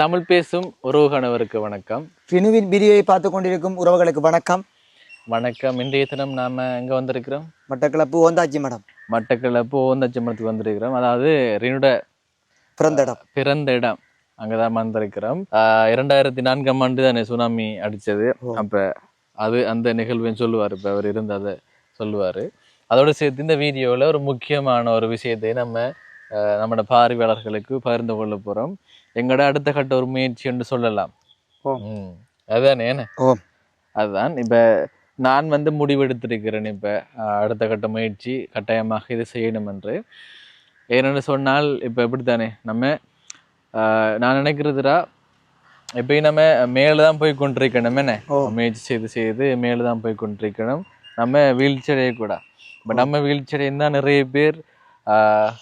தமிழ் பேசும் உறவுகணவருக்கு வணக்கம். பினுவின் பிரிவை பார்த்து கொண்டிருக்கும் உறவுகளுக்கு வணக்கம். வணக்கம். இன்றைய தினம் நாம எங்க வந்திருக்கிறோம்? மட்டக்களப்பு ஓந்தாச்சி மடம். மட்டக்களப்பு ஓந்தச்சம்பரத்துக்கு வந்திருக்கிறோம். அதாவது ரினுட பிறந்த இடம் பிறந்த இடம் அங்கதான் வந்திருக்கிறோம். ஆஹ் இரண்டாயிரத்தி நான்காம் ஆண்டு தானே சுனாமி அடிச்சது. அப்ப அது அந்த நிகழ்வுன்னு சொல்லுவார். இப்ப அவர் இருந்து அதை சொல்லுவாரு. அதோட சேர்த்து இந்த வீடியோவில் ஒரு முக்கியமான ஒரு விஷயத்தை நம்ம ஆஹ் நம்மட பார்வையாளர்களுக்கு பகிர்ந்து கொள்ள போறோம். எங்களோட அடுத்த கட்ட ஒரு முயற்சி என்று சொல்லலாம். அதுதானே அதுதான். இப்ப நான் வந்து முடிவெடுத்திருக்கிறேன் இப்ப அடுத்த கட்ட முயற்சி கட்டாயமாக இது செய்யணும் என்று. ஏனென்று சொன்னால் இப்ப எப்படித்தானே நம்ம ஆஹ் நான் நினைக்கிறதுடா எப்பயும் நம்ம மேலே தான் போய் கொண்டிருக்கணும் என்ன. முயற்சி செய்து செய்து மேலே தான் போய் கொண்டிருக்கணும். நம்ம வீழ்ச்சி அடையக்கூடாது இப்போ நம்ம வீழ்ச்சி அடைந்தா நிறைய பேர் ஆஹ்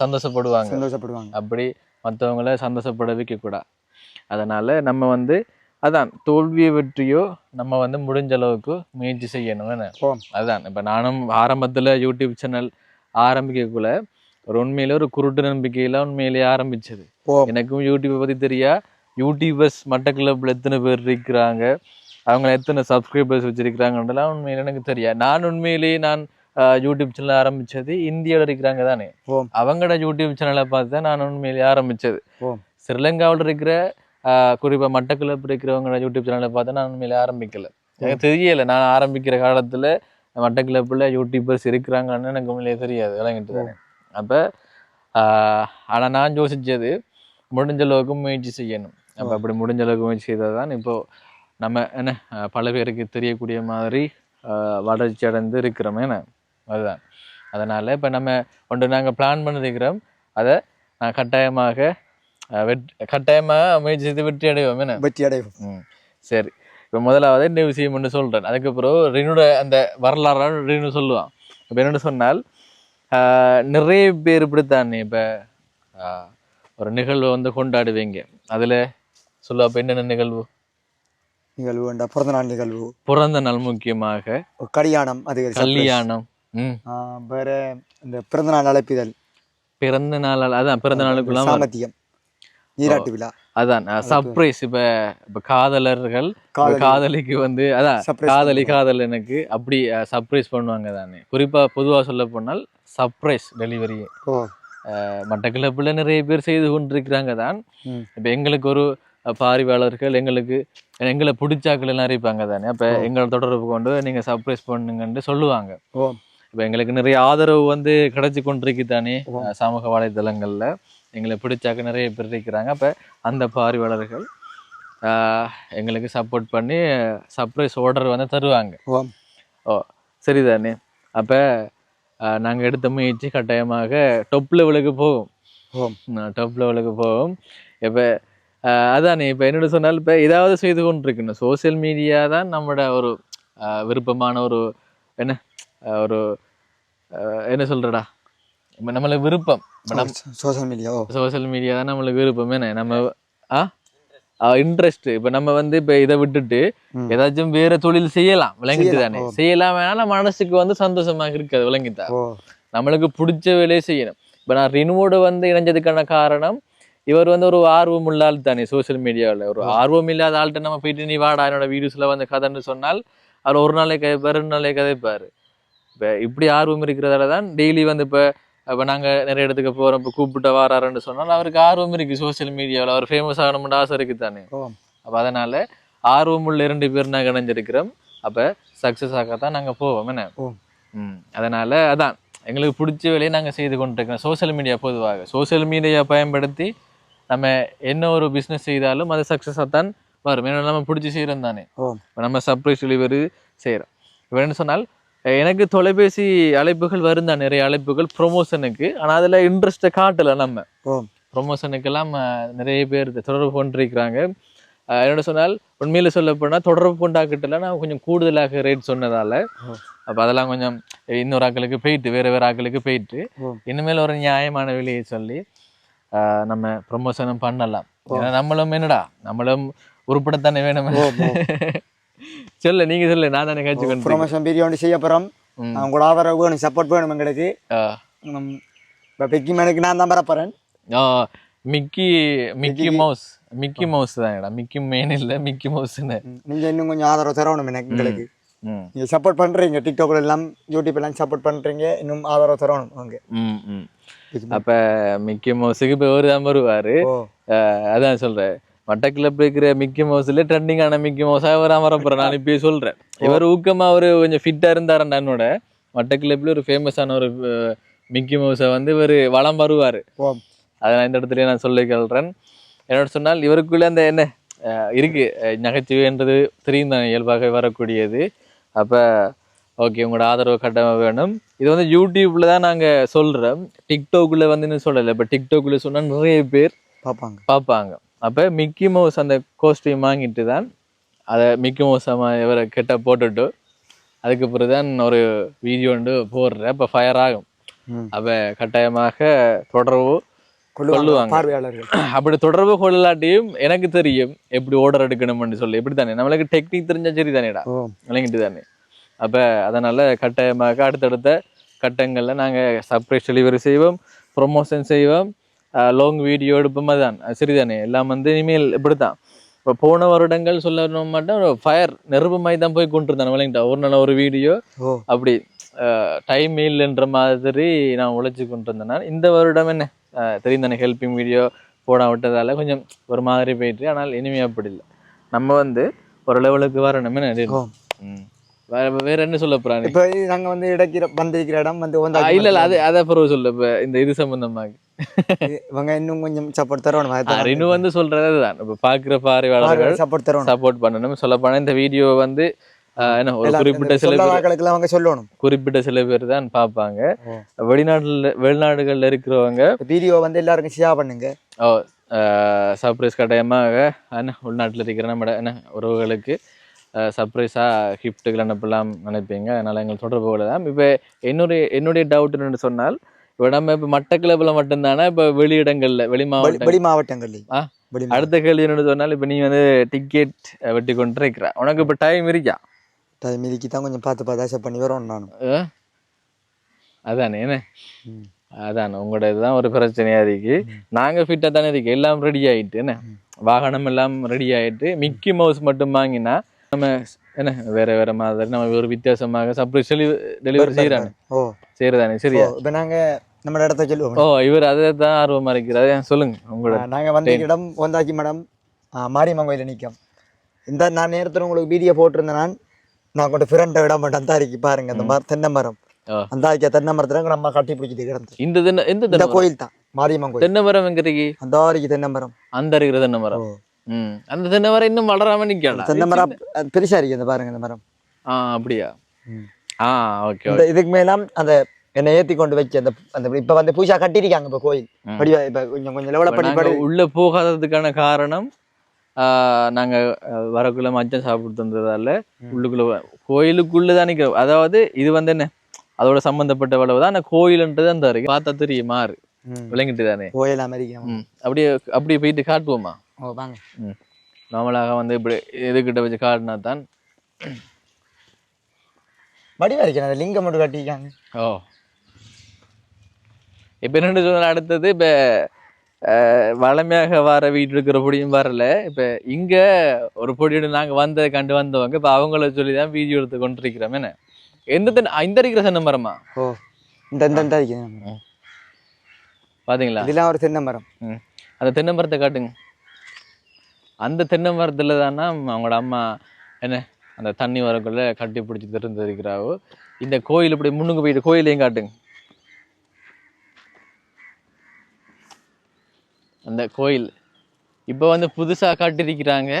சந்தோஷப்படுவாங்க. சந்தோஷப்படுவாங்க. அப்படி மற்றவங்கள சந்தோஷப்பட வைக்கக்கூடாது அதனால நம்ம வந்து அதான் தோல்வியை வெற்றியோ நம்ம வந்து முடிஞ்ச அளவுக்கு முயற்சி செய்யணும் என்ன ஓ அதான் இப்போ நானும் ஆரம்பத்தில் யூடியூப் சேனல் ஆரம்பிக்கக்குள்ள ஒரு உண்மையில ஒரு குருட்டு நம்பிக்கையில உண்மையிலேயே ஆரம்பிச்சது. எனக்கும் யூடியூப்பை பற்றி தெரியா? யூடியூபர்ஸ் மட்டக்கிளப்பில் எத்தனை பேர் இருக்கிறாங்க? அவங்க எத்தனை சப்ஸ்கிரைபர்ஸ் வச்சிருக்கிறாங்கன்றலாம் உண்மையில எனக்கு தெரியா நான் உண்மையிலேயே நான் யூடியூப் சேனல் ஆரம்பிச்சது இந்தியாவில் இருக்கிறாங்க தானே. அவங்களோட யூடியூப் சேனலை பார்த்து தான் நான் உண்மையிலேயே ஆரம்பிச்சது. ஸ்ரீலங்காவில் இருக்கிற ஆஹ், குறிப்பா மட்டக்களப்பு இருக்கிறவங்களோட யூடியூப் சேனலை பார்த்து நான் உண்மையிலே ஆரம்பிக்கல. எனக்கு தெரியல. நான் ஆரம்பிக்கிற காலத்துல மட்டக்களப்புல யூடியூபர்ஸ் இருக்கிறாங்கன்னு எனக்கு உண்மையிலேயே தெரியாது. விளங்கிட்டு தானே. அப்போ ஆனா நான் யோசிச்சது முடிஞ்ச அளவுக்கு முயற்சி செய்யணும். அப்போ அப்படி முடிஞ்ச அளவுக்கு முயற்சி செய்தால் தான் இப்போ நம்ம என்ன பல பேருக்கு தெரியக்கூடிய மாதிரி வளர்ச்சி அடைந்து இருக்கிறோம். என்ன அதுதான். அதனால இப்போ நம்ம ஒன்று நாங்கள் பிளான் பண்ணிருக்கிறோம். அதை நான் கட்டாயமாக வெட் கட்டாயமாக முயற்சி செய்து வெற்றி அடைவோம். என்ன? வெற்றி அடைவோம். சரி. இப்போ முதலாவது இந்த விஷயம் ஒன்று சொல்கிறேன் அதுக்கப்புறம் ரினுட அந்த வரலாறு ரினு சொல்லுவான். இப்போ என்னென்னு சொன்னால் நிறைய பேர் இப்படித்தானே இப்போ ஒரு நிகழ்வை வந்து கொண்டாடுவீங்க. அதில் சொல்லுவா இப்போ என்னென்ன நிகழ்வு? நிகழ்வு பிறந்த நாள் நிகழ்வு. பிறந்த நாள் முக்கியமாக கல்யாணம் அது. கல்யாணம். வேற இந்த பிறந்த நாள் அழைப்பிதழ். பிறந்த நாள் அதான் பிறந்த வரும். சாமத்தியம் நீராட்டு விழா. அதான் சர்ப்ரைஸ் இப்ப இப்ப காதலர்கள். காதலிக்கு வந்து அதான் காதலி காதல் எனக்கு அப்படி சர்ப்ரைஸ் பண்ணுவாங்க தானே. குறிப்பா பொதுவா சொல்ல போனால் சர்ப்ரைஸ் டெலிவரி ஓ. மட்டக்களப்புல நிறைய பேர் செய்து கொண்டிருக்கிறாங்க தான். இப்ப எங்களுக்கு ஒரு பார்வையாளர்கள் எங்களுக்கு எங்களை பிடிச்சாக்கள் எல்லாம் இருப்பாங்க தானே. அப்ப எங்களை தொடர்பு கொண்டு நீங்க சர்ப்ரைஸ் பண்ணுங்கன்னு சொல்லுவாங்க. ஓ. இப்ப எங்களுக்கு நிறைய ஆதரவு வந்து கிடைச்சு கொண்டிருக்கு தானே சமூக வலைதளங்கள்ல. எங்களை பிடிச்சாக்க நிறைய பேர் இருக்கிறாங்க. அப்ப அந்த பார்வையாளர்கள் எங்களுக்கு சப்போர்ட் பண்ணி சர்ப்ரைஸ் ஆர்டர் வந்து தருவாங்க. ஓ ஓ சரிதானே? அப்ப ஆஹ், நாங்க எடுத்த முயற்சி கட்டாயமாக டொப் லெவலுக்கு போகும். ஓ டாப் லெவலுக்கு போகும். இப்போ அதானே? இப்போ என்னோட சொன்னால் இப்போ ஏதாவது செய்து கொண்டிருக்கணும். சோஷியல் மீடியா தான் நம்மளோட ஒரு விருப்பமான ஒரு என்ன? ஒரு என்ன சொல்றடா? இப்போ நம்மளுக்கு விருப்பம். சோசியல் மீடியா ஓ. சோஷியல் மீடியா தான் நம்மளுக்கு விருப்பம். என்ன நம்ம ஆ? இன்ட்ரெஸ்ட் இப்போ நம்ம வந்து இப்போ இதை விட்டுட்டு. ஏதாச்சும் வேற தொழில் செய்யலாம். விளங்கிட்டு தானே. செய்யலாம் வேணாலும் மனசுக்கு வந்து சந்தோஷமாக இருக்காது. விளங்கிட்டா. நம்மளுக்கு பிடிச்ச வேலையை செய்யணும். இப்போ நான் ரினுவோட வந்து இணைஞ்சதுக்கான காரணம் இவர் வந்து ஒரு ஆர்வம் உள்ள ஆள் தானே சோஷியல் மீடியாவில் ஒரு ஆர்வம் இல்லாத ஆள்கிட்ட நம்ம போயிட்டு நீ வாடா என்னோட வீடியோஸ்ல வந்து கதைன்னு சொன்னால் அவர் ஒரு நாளே கதைப்பார் ரெண்டு நாளே கதைப்பார். இப்போ இப்படி ஆர்வம் இருக்கிறதால தான் டெய்லி வந்து இப்போ இப்போ நாங்கள் நிறைய இடத்துக்கு போகிறோம் இப்போ கூப்பிட்டு வாராருன்னு சொன்னால் அவருக்கு ஆர்வம் இருக்குது சோஷியல் மீடியாவில் அவர் ஃபேமஸ் ஆகணும்னு ஆசை இருக்குது தானே அப்போ அதனால ஆர்வம் உள்ள இரண்டு பேர் நாங்கள் இணைஞ்சிருக்கிறோம். அப்போ சக்ஸஸ் ஆகத்தான் நாங்கள் போவோம் என்ன? ம். அதனால அதான் எங்களுக்கு பிடிச்ச வேலையை நாங்கள் செய்து கொண்டிருக்கிறோம். சோஷியல் மீடியா பொதுவாக. சோஷியல் மீடியா பயன்படுத்தி நம்ம என்ன ஒரு பிஸ்னஸ் செய்தாலும் அது சக்ஸஸாக தான் வரும். ஏன்னா நம்ம பிடிச்சி செய்கிறோம் தானே? இப்போ நம்ம சர்ப்ரைஸ் டெலிவரி செய்கிறோம் இப்போ என்ன சொன்னால் எனக்கு தொலைபேசி அழைப்புகள் வரும் தான் நிறைய அழைப்புகள் ப்ரொமோஷனுக்கு ஆனால் அதில் இன்ட்ரெஸ்ட்டை காட்டலை நம்ம. ப்ரொமோஷனுக்கெல்லாம் நிறைய பேர் தொடர்பு கொண்டிருக்கிறாங்க. என்னோட சொன்னால் உண்மையில சொல்ல போனால் தொடர்பு கொண்டாக்கிட்டல நான் கொஞ்சம் கூடுதலாக ரேட் சொன்னதால. அப்போ அதெல்லாம் கொஞ்சம் இன்னொரு ஆக்களுக்கு போயிட்டு வேற வேற ஆக்களுக்கு போயிட்டு. இனிமேல் ஒரு நியாயமான விலையை சொல்லி நம்ம ப்ரொமோஷனும் பண்ணலாம். ஏன்னா நம்மளும் என்னடா நம்மளும் உருப்படத்தானே வேணும். சொல்லு நீங்க சொல்லு நான் தானே கொண்டு ப்ரொமோஷன் பிரியாணி செய்ய போகிறோம் ம். உங்களோட ஆதரவு வேணும் சப்போர்ட் வேணும் எங்களுக்கு. இப்போ பெக்கி மேனுக்கு நான் தான் வரப்போகிறேன் ஆ Mickey Mickey Mouse Mickey Mouse தான்டா மிக்கி மேன் இல்ல மிக்கி மவுஸ்னு நீங்க இன்னும் கொஞ்சம் ஆதரவு தரணும் எனக்கு எங்களுக்கு. ம். நீங்க சப்போர்ட் பண்றீங்க டிக்டாக்ல எல்லாம் யூடியூப் எல்லாம் சப்போர்ட் பண்றீங்க இன்னும் ஆதரவு தரணும் அவங்க அப்ப மிக்கி மவுஸுக்கு இப்போ ஒரு தான் வருவாரு அதான் சொல்றேன். மட்டக்கிளப் இருக்கிற மிக்கி மவுஸ்ல ட்ரெண்டிங் ஆன மிக்கி மவுஸா இவர் அமரப்புறேன் நான் இப்பயே சொல்றேன். இவர் ஊக்கமா அவரு கொஞ்சம் ஃபிட்டா இருந்தாருண்டா என்னோட மட்டக்கிளப்ல ஒரு ஃபேமஸான ஒரு மிக்கி மவுஸை வந்து இவர் வளம் வருவாரு. அதை நான் இந்த இடத்துல நான் சொல்லிக்கிறேன் என்னோட சொன்னால் இவருக்குள்ள அந்த என்ன இருக்கு. நகைச்சுவைன்றது தெரியும் தான் இயல்பாக வரக்கூடியது. அப்ப ஓகே உங்களோட ஆதரவு கட்டணம் வேணும். இது வந்து யூடியூப்ல தான் நாங்க சொல்றோம். டிக்டாக்ல வந்து இன்னும் சொல்லலை. இப்போ டிக்டாக்ல சொன்னா நிறைய பேர் பாப்பாங்க பார்ப்பாங்க. அப்போ மிக்கி மவுஸ் அந்த கோஸ்டியூம் வாங்கிட்டு தான் அதை மிக்கி மவுஸ் இவரை கிட்ட போட்டுட்டு அதுக்கு பிறகு தான் ஒரு வீடியோ வந்து போடுறேன். அப்போ ஃபயர் ஆகும். அப்போ கட்டாயமாக தொடர்பு கொள்ளுவாங்க. பார்வையாளர்கள். அப்படி தொடர்பு கொள்ளாட்டியும் எனக்கு தெரியும் எப்படி ஆர்டர் எடுக்கணும்னு சொல்லி. எப்படி தானே நம்மளுக்கு டெக்னிக் தெரிஞ்சா சரி தானேடா விளங்கிட்டு தானே அப்போ அதனால கட்டாயமாக அடுத்தடுத்த கட்டங்களில் நாங்கள் சர்ப்ரைஸ் டெலிவரி செய்வோம் ப்ரொமோஷன் செய்வோம். லாங் வீடியோ எடுப்போம் அதுதான் அது சரிதானே எல்லாம் வந்து இனிமேல் இப்படி தான் இப்போ போன வருடங்கள் சொல்ல மாட்டேன் ஃபயர் நெருப்பு மாதிரி தான் போய் கொண்டிருந்தேன் விளங்கிட்டா. ஒரு நாள் ஒரு வீடியோ அப்படி டைம் இல்லைன்ற மாதிரி நான் உழைச்சி கொண்டு இருந்தேன் நான். இந்த வருடம் என்ன? அஹ், தெரியும் தானே ஹெல்பிங் வீடியோ போட விட்டதால கொஞ்சம் ஒரு மாதிரி போயிட்டு ஆனால் இனிமே அப்படி இல்லை. நம்ம வந்து ஒரு லெவலுக்கு வரணும். ம். வேற வேற என்ன சொல்ல போறாங்க இப்போ நாங்க வந்து இடக்கிற வந்திருக்கிற இடம் வந்து இல்ல இல்ல அது அதை பிறகு சொல்ல. இப்ப இந்த இது சம்பந்தமாக. இவங்க இன்னும் கொஞ்சம் சப்போர்ட் தரணும் ரினு வந்து சொல்றது அதுதான். இப்ப பாக்குற பார்வையாளர்கள் சப்போர்ட் தரணும் சப்போர்ட் பண்ணணும். சொல்ல இந்த வீடியோ வந்து என்ன ஒரு குறிப்பிட்ட சில பேர் அவங்க சொல்லணும். குறிப்பிட்ட சில பேர் தான் பார்ப்பாங்க. ஓ. வெளிநாட்டுல வெளிநாடுகள்ல இருக்கிறவங்க வீடியோ வந்து எல்லாருக்கும் ஷேர் பண்ணுங்க. சர்ப்ரைஸ் கட்டாயமாக என்ன உள்நாட்டில் இருக்கிற நம்ம என்ன உறவுகளுக்கு சர்ப்ரைஸாக கிஃப்ட்டுகள் அனுப்பலாம் நினைப்பீங்க. அதனால் எங்களுக்கு தொடர்பு கொள்ளலாம். இப்போ என்னுடைய என்னுடைய டவுட் என்னன்னு சொன்னால் இப்போ நம்ம இப்போ மட்டக்கிளப்பில் மட்டும்தானே? இப்போ வெளியிடங்களில் வெளி மாவட்டம் வெளி மாவட்டங்கள்ல. ஆ? வெளி அடுத்த கேள்வி என்னன்னு சொன்னால் இப்போ நீ வந்து டிக்கெட் வெட்டி கொண்டு இருக்கிற உனக்கு இப்போ டைம் இருக்கா? டைம் இதுக்கு தான் கொஞ்சம் பார்த்து பார்த்து பண்ணி வரோம் நானும்? அதானே என்ன. அதான் உங்களோட இதுதான் ஒரு பிரச்சனையா இருக்கு. நாங்க ஃபிட்டா தானே இருக்கு எல்லாம் ரெடி ஆயிட்டு என்ன? வாகனம் எல்லாம் ரெடி ஆயிட்டு மிக்கி மவுஸ் மட்டும் வாங்கினா நம்ம என்ன வேற வேற மாதிரி நம்ம ஒரு வித்தியாசமாக சர்ப்ரைஸ் டெலிவரி செய்யறாங்க ஓ. செய்யறதானே சரியா? இப்போ நாங்க நம்ம இடத்த சொல்லுவோம். ஓ இவர் அதை தான் ஆர்வமா இருக்கிறாரு. சொல்லுங்க உங்களோட ஆ, நாங்க வந்த இடம் ஒந்தாக்கி மேடம் மாரியம்மன் கோயில நிற்கும். இந்த நான் நேரத்தில் உங்களுக்கு வீடியோ போட்டிருந்தேன் நான். நான் கொண்டு ஃப்ரெண்டை விட மாட்டேன் அருகி பாருங்க அந்த மரம் தென்னை மரம். அந்த அருகே தென்னை மரத்துல நம்ம கட்டி பிடிச்சிட்டு கிடந்து. இந்த தென்னை இந்த? கோயில் தான் மாரியம்மன் கோயில். தென்னை மரம் எங்க இருக்கு அந்த அருகே தென்னை மரம். அந்த இருக்கிற தென்னை மரம். அந்த தென்னை மரம் இன்னும் வளராம நிக்கல. தென்னை மரம் பெருசா இருக்கு அந்த பாருங்க அந்த மரம். ஆ அப்படியா. ஆ ஓகே. இதுக்கு மேலாம் அந்த என்னை ஏத்தி கொண்டு வைக்க அந்த அந்த இப்ப வந்து பூஜா கட்டிருக்காங்க இப்ப கோயில். இப்ப கொஞ்சம் கொஞ்சம் நாங்க படி. உள்ள போகாததுக்கான காரணம் நாங்க வரக்குள்ள மச்சம் சாப்பிட்டு தந்ததால உள்ளுக்குள்ள கோயிலுக்குள்ள தான் அதாவது இது வந்து என்ன? அதோட சம்பந்தப்பட்ட வளவு தான். ஆனா கோயில்ன்றது அந்த இருக்கு பார்த்தா தெரியும். விளங்கிட்டு தானே. கோயில் அமெரிக்கா. அப்படியே அப்படியே போயிட்டு காட்டுவோமா ஓ வாங்க. நார்மலாக வந்து இப்படி இதுகிட்ட வச்சு காட்டினா தான். வடிவா இருக்கு அந்த லிங்கம் மட்டும் கட்டிருக்காங்க ஓ. இப்போ என்னென்னு சொன்னால் அடுத்தது இப்போ வளமையாக வர வீட்டு இருக்கிற பொடியும் வரல. இப்போ இங்கே ஒரு பொடியோட நாங்கள் வந்ததை கண்டு வந்தவங்க இப்போ அவங்கள சொல்லி தான் வீடியோ எடுத்து கொண்டிருக்கிறோம். என்ன? எந்த தென்னை இந்த இருக்கிற தென்னை மரமா ஓ இந்த இந்த பாத்தீங்களா? இதெல்லாம் ஒரு தென்னை மரம் ம். அந்த தென்னை மரத்தை காட்டுங்க. அந்த தென்னை மரத்தில் தானே அவங்களோட அம்மா என்ன அந்த தண்ணி வரக்குள்ள கட்டி பிடிச்சி திறந்திருக்கிறாவோ இந்த கோயில் இப்படி முன்னுக்கு போயிட்டு கோயிலையும் காட்டுங்க. அந்த கோயில். இப்போ வந்து புதுசாக காட்டியிருக்கிறாங்க.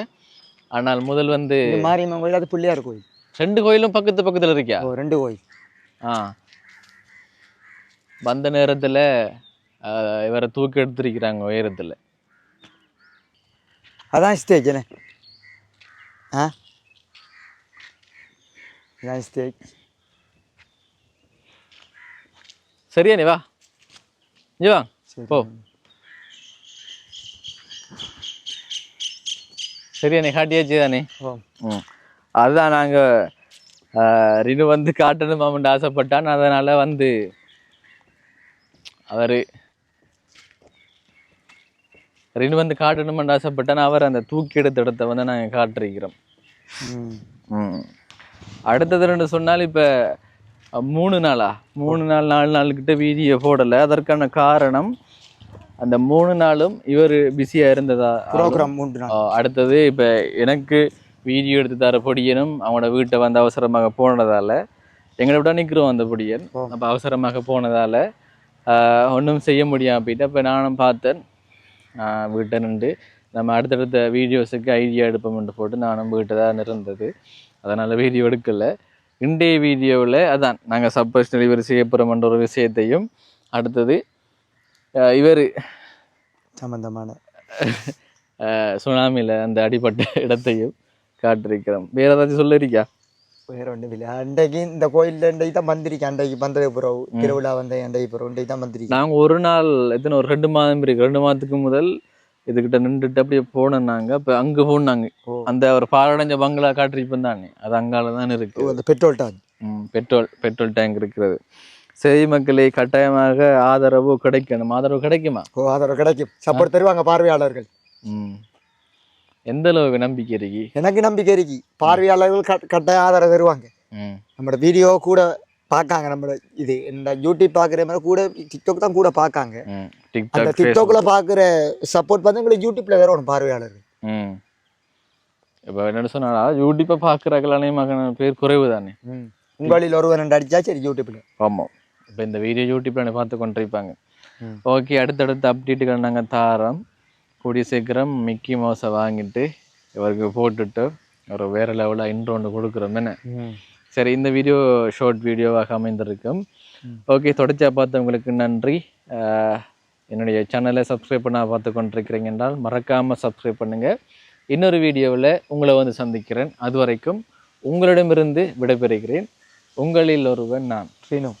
ஆனால் முதல் வந்து மாரியம்மன் கோயில் அது பிள்ளையார் கோயில். ரெண்டு கோயிலும் பக்கத்து பக்கத்தில் இருக்கியா? ஓ ரெண்டு கோயில். ஆ. வந்த நேரத்தில் இவரை தூக்கி எடுத்திருக்கிறாங்க உயரத்தில். அதான் ஸ்டேஜ் என்ன? ஆ? இதான் ஸ்டேஜ் சரியா நீ வா. இங்க வா. போ. சரியா நீ காட்டியாச்சு தானே? அதுதான் நாங்கள் ரினு வந்து காட்டணும் மாமன்ட்டு ஆசைப்பட்டான். அதனால் வந்து அவர் ரெண்டு வந்து காட்டணும்னு ஆசைப்பட்டேன். அவர் அந்த தூக்கி எடுத்த இடத்த வந்து நாங்கள் காட்டிருக்கிறோம். அடுத்தது ரெண்டு சொன்னால் இப்போ மூணு நாளா? மூணு நாள் நாலு நாளுக்கிட்ட வீடியோ போடலை. அதற்கான காரணம் அந்த மூணு நாளும் இவர் பிஸியாக இருந்ததா? ப்ரோக்ராம் மூன்று நாள். ஆ, அடுத்தது இப்போ எனக்கு வீடியோ எடுத்து தர பொடியனும் அவனோட வீட்டை வந்து அவசரமாக போனதால் எங்களை விட நிற்கிறோம் அந்த பொடியன். அப்போ அவசரமாக போனதால் ஒன்றும் செய்ய முடியாம போயிட்டு அப்போ நானும் பார்த்தேன். வீட்டை நின்று நம்ம அடுத்தடுத்த வீடியோஸுக்கு ஐடியா எடுப்போம்னு போட்டு நானும் வீட்டை தான் இருந்தது அதனால் வீடியோ எடுக்கலை. இன்றைய வீடியோவில் அதான் நாங்கள் சப்போஸ் டெலிவரி செய்ய போகிறோம்ன்ற ஒரு விஷயத்தையும் அடுத்தது இவர். சம்பந்தமான. சுனாமியில் அந்த அடிபட்ட இடத்தையும் காட்டிருக்கிறோம். வேற ஏதாச்சும் சொல்லிருக்கியா? வேற ஒன்றும் இல்லை. அன்றைக்கு இந்த கோயிலில் இன்றைக்கு தான் வந்திருக்கேன். அன்றைக்கு பிறகு திருவிழா வந்த அன்றைக்கு பிறகு இன்றைக்கு தான் வந்திருக்கேன். நாங்கள் ஒரு நாள் எத்தனை ஒரு ரெண்டு மாதம் இருக்கு. ரெண்டு மாதத்துக்கு முதல் இதுகிட்ட நின்றுட்டு அப்படியே போனோம் நாங்கள் இப்போ அங்கே போனாங்க. அந்த ஒரு பாலடைஞ்ச பங்களா காட்டிருப்போம் தானே. அது அங்கால தான் இருக்கு அந்த பெட்ரோல் ம், பெட்ரோல் பெட்ரோல் டேங்க் இருக்கிறது. சரி மக்களே கட்டாயமாக ஆதரவு கிடைக்கணும். ஆதரவு கிடைக்குமா? ஓ அதோட கிடைக்கும். சப்போர்ட் தருவாங்க பார்வையாளர்கள். ம். எந்த அளவுக்கு நம்பிக்கை இருக்கு? எனக்கு நம்பிக்கை இருக்கு. பார்வையாளர்கள் கட்- கட்டாயம் ஆதரவு தருவாங்க. ம். நம்மளோட வீடியோ கூட பார்க்காங்க. நம்மளோட இது இந்த யூடியூப் பார்க்குற மாதிரி கூட டிக்டாக் தான் கூட பார்க்காங்க. அந்த. டிக்டாக்ல பார்க்குற சப்போர்ட் பார்த்து உங்களுக்கு யூடியூப்ல வரணும் பார்வையாளர்கள். இப்போ என்ன சொன்னா யூடியூப்பை பார்க்குறாக்களானே மகன் பேர் குறைவு தானே உங்களில் ஒருவன் ரெண்டு அடிச்சா சரி யூடியூப்ல ஆமாம் இப்போ இந்த வீடியோ யூடியூப்பில் பார்த்து கொண்டிருப்பாங்க. ஓகே அடுத்தடுத்த அப்டேட்டுகள் நாங்கள் தாரோம். கூடிய சீக்கிரம் மிக்கி மவுஸை வாங்கிட்டு இவருக்கு போட்டுட்டு ஒரு வேறு லெவலில் இன்ட்ரோ ஒன்று கொடுக்குறோம் என்ன? சரி இந்த வீடியோ ஷார்ட் வீடியோவாக அமைந்திருக்கும். ஓகே தொடர்ச்சியாக பார்த்தவங்களுக்கு நன்றி. என்னுடைய சேனலை சப்ஸ்கிரைப் பண்ண பார்த்து கொண்டிருக்கிறீங்க என்றால் மறக்காமல் சப்ஸ்கிரைப் பண்ணுங்கள் இன்னொரு வீடியோவில் உங்களை வந்து சந்திக்கிறேன். அது வரைக்கும் உங்களிடமிருந்து விடைபெறுகிறேன். உங்களில் ஒருவன் நான். சீனு.